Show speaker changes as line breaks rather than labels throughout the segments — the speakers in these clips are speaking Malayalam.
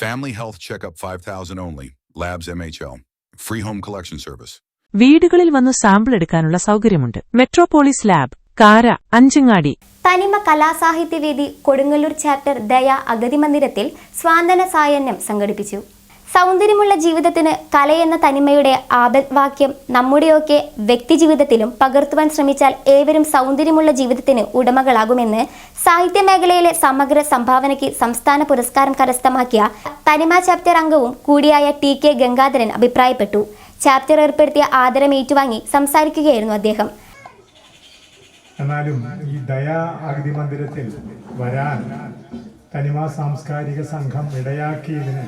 Family health checkup 5000 only. Labs MHL. Free home collection service.
വീടുകളിൽ വന്ന് സാമ്പിൾ എടുക്കാനുള്ള സൗകര്യമുണ്ട് മെട്രോപോളിസ് ലാബ് കാര അഞ്ചങ്ങാടി
തനിമ കലാസാഹിത്യവേദി കൊടുങ്ങല്ലൂർ ചാപ്റ്റർ ദയ അഗതി മന്ദിരത്തിൽ സ്വാന്തന സായന്യം സംഘടിപ്പിച്ചു സൗന്ദര്യമുള്ള ജീവിതത്തിന് കലയെന്ന തനിമയുടെ ആപദ്വാക്യം നമ്മുടെയൊക്കെ വ്യക്തിജീവിതത്തിലും പകർത്തുവാൻ ശ്രമിച്ചാൽ ഏവരും സൗന്ദര്യമുള്ള ജീവിതത്തിന് ഉടമകളാകുമെന്ന് സാഹിത്യ മേഖലയിലെ സമഗ്ര സംഭാവനയ്ക്ക് സംസ്ഥാന പുരസ്കാരം കരസ്ഥമാക്കിയ തനിമ ചാപ്റ്റർ അംഗവും കൂടിയായ ടി കെ ഗംഗാധരൻ അഭിപ്രായപ്പെട്ടു. ചാപ്റ്റർ ഏർപ്പെടുത്തിയ ആദരം ഏറ്റുവാങ്ങി സംസാരിക്കുകയായിരുന്നു അദ്ദേഹം.
എന്നാലും ഈ ദയാ അഗതി മന്ദിരത്തിൽ വരാൻ തനിമ സാംസ്കാരിക സംഘം ഇടയാക്കിയതിന്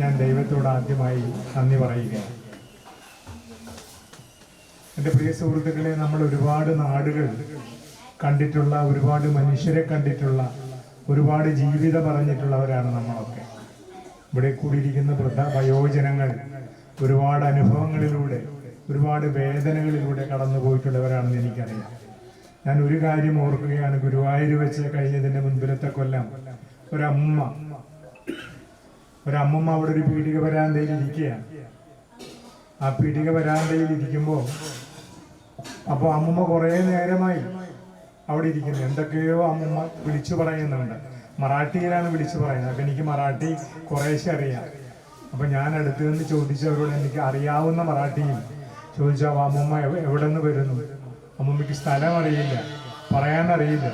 ഞാൻ ദൈവത്തോട് ആദ്യമായി നന്ദി പറയുകയാണ്. എന്റെ പ്രിയ സുഹൃത്തുക്കളെ നമ്മൾ ഒരുപാട് നാടുകൾ കണ്ടിട്ടുള്ള ഒരുപാട് മനുഷ്യരെ കണ്ടിട്ടുള്ള ഒരുപാട് ജീവിതം പറഞ്ഞിട്ടുള്ളവരാണ് നമ്മളൊക്കെ. ഇവിടെ കൂടിയിരിക്കുന്ന വൃദ്ധ വയോജനങ്ങൾ ഒരുപാട് അനുഭവങ്ങളിലൂടെ ഒരുപാട് വേദനകളിലൂടെ കടന്നു പോയിട്ടുള്ളവരാണെന്ന് എനിക്കറിയാം. ഞാൻ ഒരു കാര്യം ഓർക്കുകയാണ് ഗുരുവായൂർ വെച്ച് കഴിഞ്ഞതിന്റെ മുൻപിലത്തെ കൊല്ലം ഒരമ്മ ഒരമ്മമ്മ അവിടെ ഒരു പീഠിക വരാന്തയിൽ ഇരിക്കുകയാണ്. ആ പീഠിക വരാന്തയിൽ ഇരിക്കുമ്പോൾ അപ്പോൾ അമ്മമ്മ കുറേ നേരമായി അവിടെ ഇരിക്കുന്നു. എന്തൊക്കെയോ അമ്മമ്മ വിളിച്ചു പറയുന്നുണ്ട്. മറാഠിയിലാണ് വിളിച്ചു പറയുന്നത്. അപ്പം എനിക്ക് മറാഠി കുറേശ്ശെ അറിയാം. അപ്പം ഞാൻ അടുത്തു നിന്ന് ചോദിച്ചവരോട് എനിക്ക് അറിയാവുന്ന മറാഠിയും ചോദിച്ചു "ആ അമ്മമ്മ എവിടെ നിന്ന് വരുന്നു? അമ്മമ്മയ്ക്ക് സ്ഥലം അറിയില്ല. പറയാൻ അറിയില്ല.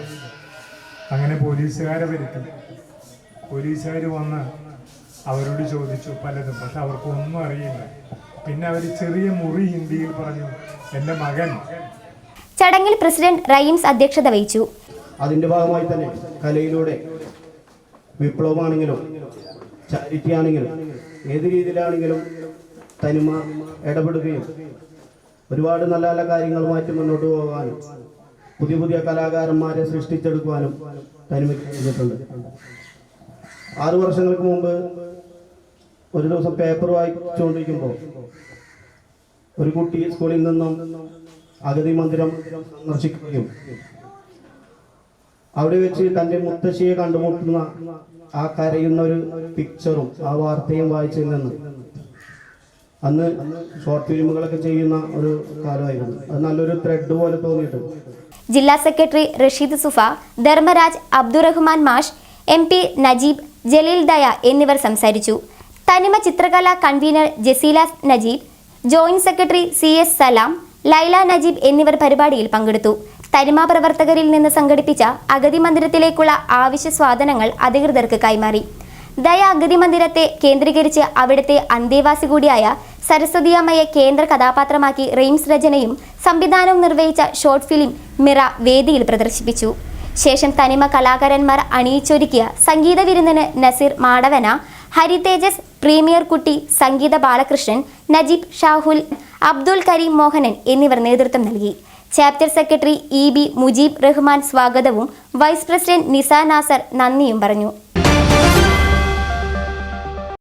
അങ്ങനെ പോലീസുകാരെ വരുത്തി. പോലീസുകാർ വന്ന് അവരോട് ചോദിച്ചു പലതും പക്ഷെ അവർക്കൊന്നും അറിയില്ല. പിന്നെ അവർ ചെറിയ മുറി ഹിന്ദിയിൽ പറഞ്ഞു എന്റെ മകൻ.
ചടങ്ങിൽ പ്രസിഡന്റ് റൈംസ് അധ്യക്ഷത വഹിച്ചു.
അതിന്റെ ഭാഗമായി തന്നെ കലയിലൂടെ വിപ്ലവമാണെങ്കിലും ചാരിറ്റി ആണെങ്കിലും ഏത് രീതിയിലാണെങ്കിലും തനിമ ഇടപെടുകയും ഒരുപാട് നല്ല നല്ല കാര്യങ്ങളുമായിട്ട് മുന്നോട്ട് പോകാനും പുതിയ പുതിയ കലാകാരന്മാരെ സൃഷ്ടിച്ചെടുക്കുവാനും തനിമ ചെയ്തിട്ടുണ്ട് ആറു വർഷങ്ങൾക്ക് മുമ്പ് ഒരു ദിവസം പേപ്പർ വായിച്ചുകൊണ്ടിരിക്കുമ്പോൾ ഒരു കുട്ടി സ്കൂളിൽ നിന്നും അഗതി മന്ദിരം സന്ദർശിക്കുകയും അവിടെ വെച്ച് തന്റെ മുത്തശ്ശിയെ കണ്ടുമുട്ടുന്ന ആ കരയുന്ന ഒരു പിക്ചറും ആ വാർത്തയും വായിച്ചതിൽ നിന്ന് അന്ന് ഷോർട്ട് ഫിലിമുകളൊക്കെ ചെയ്യുന്ന ഒരു കാലമായിരുന്നു. അത് നല്ലൊരു ത്രെഡ് പോലെ തോന്നിയിട്ടുണ്ട്
ജില്ലാ സെക്രട്ടറി റഷീദ് സുഫ ധർമ്മരാജ് അബ്ദുറഹ്മാൻ മാഷ് എം പി നജീബ് ജലീൽ ദയ എന്നിവർ സംസാരിച്ചു. തനിമ ചിത്രകല convener Jaseela Najeeb joint secretary C S Salam Laila Najeeb എന്നിവർ പരിപാടിയിൽ പങ്കെടുത്തു. തനിമ പ്രവർത്തകരിൽ നിന്ന് സംഘടിപ്പിച്ച അഗതി മന്ദിരത്തിലേക്കുള്ള ആവശ്യ സ്വാധനങ്ങൾ അധികൃതർക്ക് കൈമാറി. ദയ അഗതി മന്ദിരത്തെ കേന്ദ്രീകരിച്ച് അവിടുത്തെ അന്തേവാസി കൂടിയായ സരസ്വതിയമ്മയെ കേന്ദ്ര കഥാപാത്രമാക്കി റെയിംസ് രചനയും സംവിധാനവും നിർവഹിച്ച ഷോർട്ട് ഫിലിം മിറ വേദിയിൽ പ്രദർശിപ്പിച്ചു. ശേഷം തനിമ കലാകാരന്മാർ അണിയിച്ചൊരുക്കിയ സംഗീത വിരുന്നിന് നസീർ മാടവന ഹരി തേജസ് പ്രീമിയർ കുട്ടി സംഗീത ബാലകൃഷ്ണൻ നജീബ് ഷാഹുൽ അബ്ദുൽ കരീം മോഹനൻ എന്നിവർ നേതൃത്വം നൽകി. Chapter secretary E B Mujeeb Rahman സ്വാഗതവും വൈസ് പ്രസിഡന്റ് നിസ നാസർ നന്ദിയും പറഞ്ഞു.